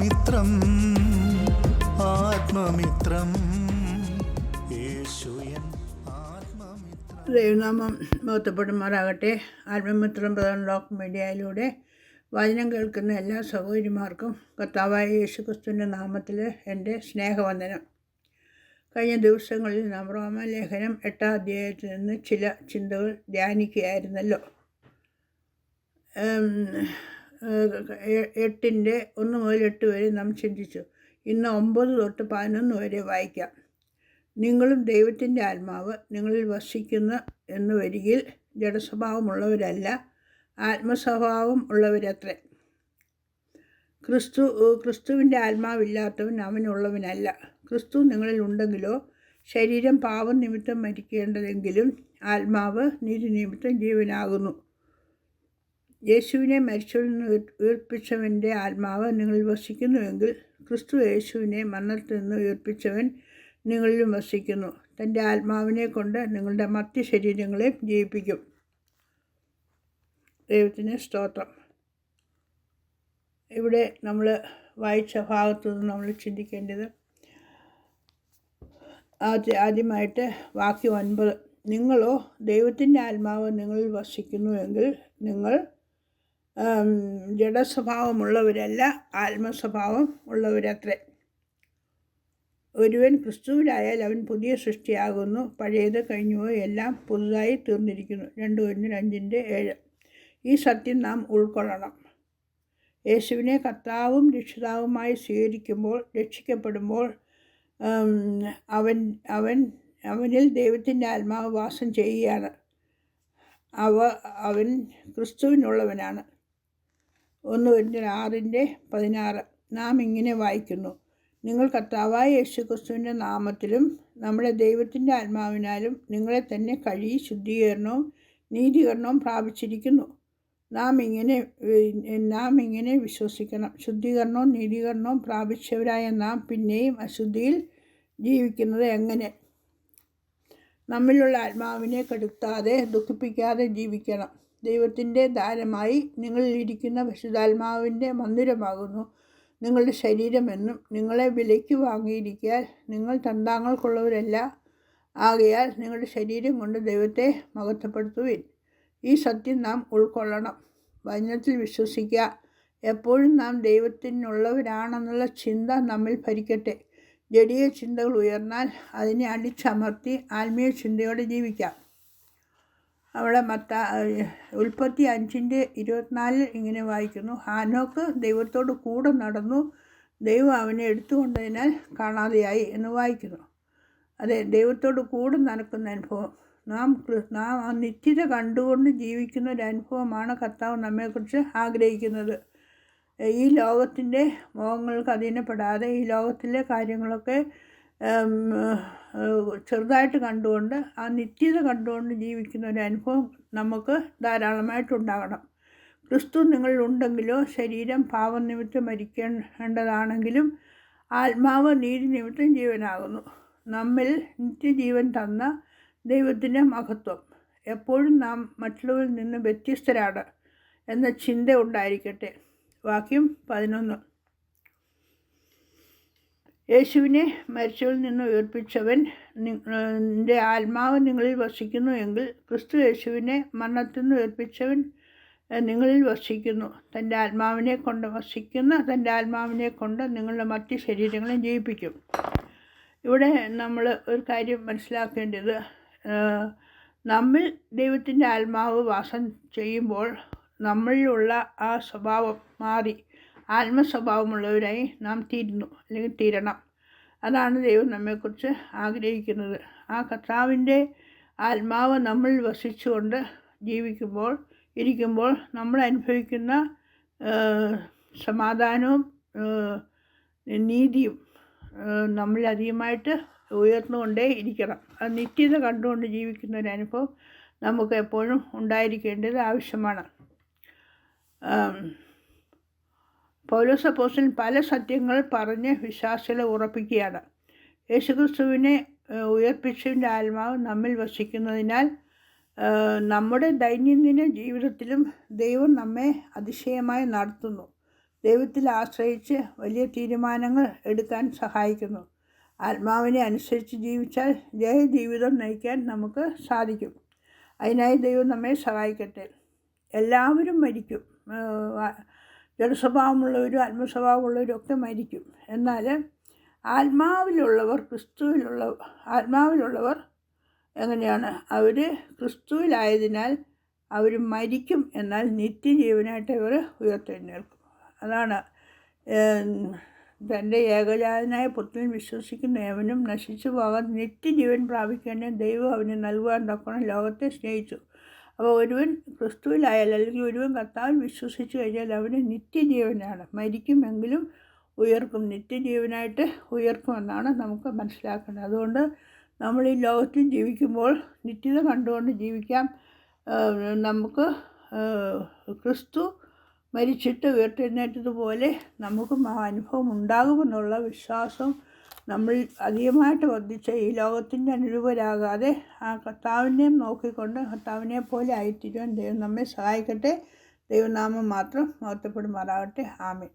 ആത്മമിത്രം ആത്മമിത്രം. ദൈവനാമം മഹത്വപ്പെടുമാറാകട്ടെ ആത്മമിത്രം പ്രധാന ലോക്ക് മീഡിയയിലൂടെ വചനം കേൾക്കുന്ന എല്ലാ സഹോദരിമാർക്കും കർത്താവായ യേശുക്രിസ്തുവിന്റെ നാമത്തിൽ എന്റെ സ്നേഹവന്ദനം. കഴിഞ്ഞ ദിവസങ്ങളിൽ നാം റോമലേഖനം എട്ടാം അധ്യായത്തിൽ നിന്ന് ചില ചിന്തകൾ ധ്യാനിക്കുകയായിരുന്നല്ലോ. എട്ടിന്റെ ഒന്ന് മുതൽ എട്ട് വരെ നാം ചിന്തിച്ചു. ഇന്ന് ഒമ്പത് തൊട്ട് പതിനൊന്ന് വരെ വായിക്കാം. നിങ്ങളും ദൈവത്തിന്റെ ആത്മാവ് നിങ്ങളിൽ വസിക്കുന്ന എന്ന് വരികിൽ ജഡസ്വഭാവമുള്ളവരല്ല ആത്മസ്വഭാവം ഉള്ളവരത്രേ. ക്രിസ്തു ക്രിസ്തുവിന്റെ ആത്മാവില്ലാത്തവൻ അവനുള്ളവനല്ല. ക്രിസ്തു നിങ്ങളിൽ ഉണ്ടെങ്കിലോ ശരീരം പാപം നിമിത്തം മരിക്കേണ്ടതെങ്കിലും ആത്മാവ് നീതി നിമിത്തം ജീവനാകുന്നു. യേശുവിനെ മരിച്ചവരിൽ നിന്ന് ഉയർപ്പിച്ചവന്റെ ആത്മാവ് നിങ്ങളിൽ വസിക്കുന്നുവെങ്കിൽ ക്രിസ്തു യേശുവിനെ മരണത്തിൽ നിന്ന് ഉയർപ്പിച്ചവൻ നിങ്ങളിലും വസിക്കുന്നു. തന്റെ ആത്മാവിനെ കൊണ്ട് നിങ്ങളുടെ മറ്റ് ശരീരങ്ങളെ ജീവിപ്പിക്കും. ദൈവത്തിന് സ്തോത്രം. ഇവിടെ നമ്മൾ വായിച്ച ഭാഗത്തു നിന്ന് നമ്മൾ ചിന്തിക്കേണ്ടത് ആദ്യ ആദ്യമായിട്ട് വാക്യം ഒൻപത്. നിങ്ങളോ ദൈവത്തിന്റെ ആത്മാവ് നിങ്ങളിൽ വസിക്കുന്നുവെങ്കിൽ നിങ്ങൾ ജഡസ്വഭാവമുള്ളവരല്ല ആത്മസ്വഭാവം ഉള്ളവരത്രേ. ഒരുവൻ ക്രിസ്തുവിലായാൽ അവൻ പുതിയ സൃഷ്ടിയാകുന്നു പഴയത് കഴിഞ്ഞുപോയി എല്ലാം പുതുതായി തീർന്നിരിക്കുന്നു. രണ്ട് ഒന്ന് രണ്ടിന്റെ ഏഴ്. ഈ സത്യം നാം ഉൾക്കൊള്ളണം. യേശുവിനെ കർത്താവും രക്ഷിതാവുമായി സ്വീകരിക്കുമ്പോൾ രക്ഷിക്കപ്പെടുമ്പോൾ അവൻ അവൻ അവനിൽ ദൈവത്തിന്റെ ആത്മാവ് വാസം ചെയ്യുകയാണ്. അവ അവൻ ക്രിസ്തുവിനുള്ളവനാണ്. ഒന്ന് വരുന്ന ആറിന്റെ പതിനാറ്. നാം ഇങ്ങനെ വായിക്കുന്നു. നിങ്ങൾ കർത്താവായ യേശു ക്രിസ്തുവിന്റെ നാമത്തിലും നമ്മുടെ ദൈവത്തിന്റെ ആത്മാവിനാലും നിങ്ങളെ തന്നെ കഴുകി ശുദ്ധീകരണവും നീതീകരണവും പ്രാപിച്ചിരിക്കുന്നു. നാം ഇങ്ങനെ നാം ഇങ്ങനെ വിശ്വസിക്കണം. ശുദ്ധീകരണവും നീതീകരണവും പ്രാപിച്ചവരായ നാം പിന്നെയും അശുദ്ധിയിൽ ജീവിക്കുന്നത് എങ്ങനെ? നമ്മിലുള്ള ആത്മാവിനെ കെടുത്താതെ ദുഃഖിപ്പിക്കാതെ ജീവിക്കണം. ദൈവത്തിന്റെ ദാനമായി നിങ്ങളിലിരിക്കുന്ന വിശുദ്ധാത്മാവിന്റെ മന്ദിരമാകുന്നു. നിങ്ങളുടെ ശരീരമെന്നും നിങ്ങളെ വിലയ്ക്ക് വാങ്ങിയിരിക്കാൻ നിങ്ങൾ തന്താങ്ങൾക്കുള്ളവരല്ല. ആകയാൽ നിങ്ങളുടെ ശരീരം കൊണ്ട് ദൈവത്തെ മഹത്വപ്പെടുത്തുവിൻ. ഈ സത്യം നാം ഉൾക്കൊള്ളണം. വചനത്തിൽ വിശ്വസിക്കുക. എപ്പോഴും നാം ദൈവത്തിനുള്ളവരാണെന്നുള്ള ചിന്ത നമ്മിൽ ഭരിക്കട്ടെ. ജടിയ ചിന്തകൾ ഉയർന്നാൽ അതിനെ അടിച്ചമർത്തി ആത്മീയ ചിന്തയോടെ ജീവിക്കാം. അവിടെ മത്ത ഉൽപ്പത്തി അഞ്ചിന്റെ ഇരുപത്തിനാലിൽ ഇങ്ങനെ വായിക്കുന്നു. ഹാനോക്ക് ദൈവത്തോട് കൂടെ നടന്നു. ദൈവം അവനെ എടുത്തുകൊണ്ടതിനാൽ കാണാതെയായി എന്ന് വായിക്കുന്നു. അതെ ദൈവത്തോട് കൂടെ നടക്കുന്ന അനുഭവം. നാം നാം ആ നിത്യത കണ്ടുകൊണ്ട് ജീവിക്കുന്ന ഒരു അനുഭവമാണ് കർത്താവ് നമ്മെക്കുറിച്ച് ആഗ്രഹിക്കുന്നത്. ഈ ലോകത്തിന്റെ മോഹങ്ങൾക്ക് അധീനപ്പെടാതെ ഈ ലോകത്തിലെ കാര്യങ്ങളൊക്കെ ചെറുതായിട്ട് കണ്ടുകൊണ്ട് ആ നിത്യത കണ്ടുകൊണ്ട് ജീവിക്കുന്ന ഒരു അനുഭവം നമുക്ക് ധാരാളമായിട്ടുണ്ടാകണം. ക്രിസ്തു നിങ്ങളിലുണ്ടെങ്കിലോ ശരീരം പാവം നിമിത്തം മരിക്കേണ്ടതാണെങ്കിലും ആത്മാവ് നീതി നിമിത്തം ജീവനാകുന്നു. നമ്മിൽ നിത്യജീവൻ തന്ന ദൈവത്തിന്റെ മഹത്വം. എപ്പോഴും നാം മറ്റുള്ളവരിൽ നിന്ന് വ്യത്യസ്തരാണ് എന്ന ചിന്ത ഉണ്ടായിരിക്കട്ടെ. വാക്യം പതിനൊന്ന്. യേശുവിനെ മരിച്ചവരിൽ നിന്ന് ഉയർപ്പിച്ചവൻ നിന്റെ ആത്മാവ് നിങ്ങളിൽ വസിക്കുന്നു എങ്കിൽ ക്രിസ്തു യേശുവിനെ മരണത്തിൽ നിന്ന് ഉയർപ്പിച്ചവൻ നിങ്ങളിൽ വസിക്കുന്നു. തന്റെ ആത്മാവിനെ കൊണ്ട് വസിക്കുന്ന തന്റെ ആത്മാവിനെ കൊണ്ട് നിങ്ങളുടെ മറ്റ് ശരീരങ്ങളെ ജീവിപ്പിക്കും. ഇവിടെ നമ്മൾ ഒരു കാര്യം മനസ്സിലാക്കേണ്ടത് നമ്മിൽ ദൈവത്തിന്റെ ആത്മാവ് വാസം ചെയ്യുമ്പോൾ നമ്മളിലുള്ള ആ സ്വഭാവം മാറി. ആത്മസ്വഭാവമുള്ളവരായി നാം തീരുന്നു അല്ലെങ്കിൽ തീരണം. അതാണ് ദൈവം നമ്മെക്കുറിച്ച് ആഗ്രഹിക്കുന്നത്. ആ കർത്താവിന്റെ ആത്മാവ് നമ്മൾ വസിച്ചുകൊണ്ട് ജീവിക്കുമ്പോൾ ഇരിക്കുമ്പോൾ നമ്മൾ അനുഭവിക്കുന്ന സമാധാനവും നീതിയും നമ്മൾ അധികമായിട്ട് ഉയർന്നുകൊണ്ടേ ഇരിക്കണം. അത് നിത്യത കണ്ടുകൊണ്ട് ജീവിക്കുന്ന ഒരു അനുഭവം നമുക്ക് എപ്പോഴും ഉണ്ടായിരിക്കേണ്ടത് ആവശ്യമാണ്. പൗലോസ് അപ്പോസ്റ്റലൻ പല സത്യങ്ങൾ പറഞ്ഞ് വിശ്വാസികളെ ഉറപ്പിക്കുകയാണ്. യേശുക്രിസ്തുവിനെ ഉയർപ്പിച്ചതിന്റെ ആത്മാവ് നമ്മിൽ വസിക്കുന്നതിനാൽ നമ്മുടെ ദൈനംദിന ജീവിതത്തിലും ദൈവം നമ്മെ അതിശയമായി നടത്തുന്നു. ദൈവത്തിൽ ആശ്രയിച്ച് വലിയ തീരുമാനങ്ങൾ എടുക്കാൻ സഹായിക്കുന്നു. ആത്മാവിനെ അനുസരിച്ച് ജീവിച്ചാൽ ജയജീവിതം നയിക്കാൻ നമുക്ക് സാധിക്കും. അതിനായി ദൈവം നമ്മെ സഹായിക്കട്ടെ. എല്ലാവരും മരിക്കും. ജഡസ്വഭാവമുള്ളവരും ആത്മസ്വഭാവമുള്ളവരും ഒക്കെ മരിക്കും. എന്നാൽ ആത്മാവിലുള്ളവർ ക്രിസ്തുവിലുള്ള ആത്മാവിലുള്ളവർ എങ്ങനെയാണ്? അവർ ക്രിസ്തുവിലായതിനാൽ അവർ മരിക്കും എന്നാൽ നിത്യജീവനായിട്ട് ഇവർ ഉയർത്തെഴുന്നേൽക്കും. അതാണ് തന്റെ ഏകജാതനായ പുത്രൻ വിശ്വസിക്കുന്ന ഏവനും നശിച്ചു പോകാൻ നിത്യജീവൻ പ്രാപിക്കാൻ ദൈവം അവന് നൽകുവാൻ തക്കണം ലോകത്തെ സ്നേഹിച്ചു. അപ്പോൾ ഒരുവൻ ക്രിസ്തുവിലായാൽ അല്ലെങ്കിൽ ഒരുവൻ കർത്താവിൽ വിശ്വസിച്ചു കഴിഞ്ഞാൽ അവന് നിത്യജീവനാണ്. മരിക്കുമെങ്കിലും ഉയർക്കും. നിത്യജീവനായിട്ട് ഉയർക്കുമെന്നാണ് നമുക്ക് മനസ്സിലാക്കേണ്ടത്. അതുകൊണ്ട് നമ്മൾ ഈ ലോകത്തിൽ ജീവിക്കുമ്പോൾ നിത്യത കണ്ടുകൊണ്ട് ജീവിക്കാം. നമുക്ക് ക്രിസ്തു മരിച്ചിട്ട് ഉയർത്തെഴുന്നേറ്റതുപോലെ നമുക്കും ആ അനുഭവം ഉണ്ടാകുമെന്നുള്ള വിശ്വാസം നമ്മൾ അധികമായിട്ട് വർദ്ധിച്ച ഈ ലോകത്തിന്റെ അനുരൂപരാകാതെ ആ കർത്താവിനെയും നോക്കിക്കൊണ്ട് കർത്താവിനെ പോലെ ആയിത്തീരുവാൻ ദൈവം നമ്മെ സഹായിക്കട്ടെ. ദൈവനാമം മാത്രം മഹത്വപ്പെടുമാറാകട്ടെ. ആമേൻ.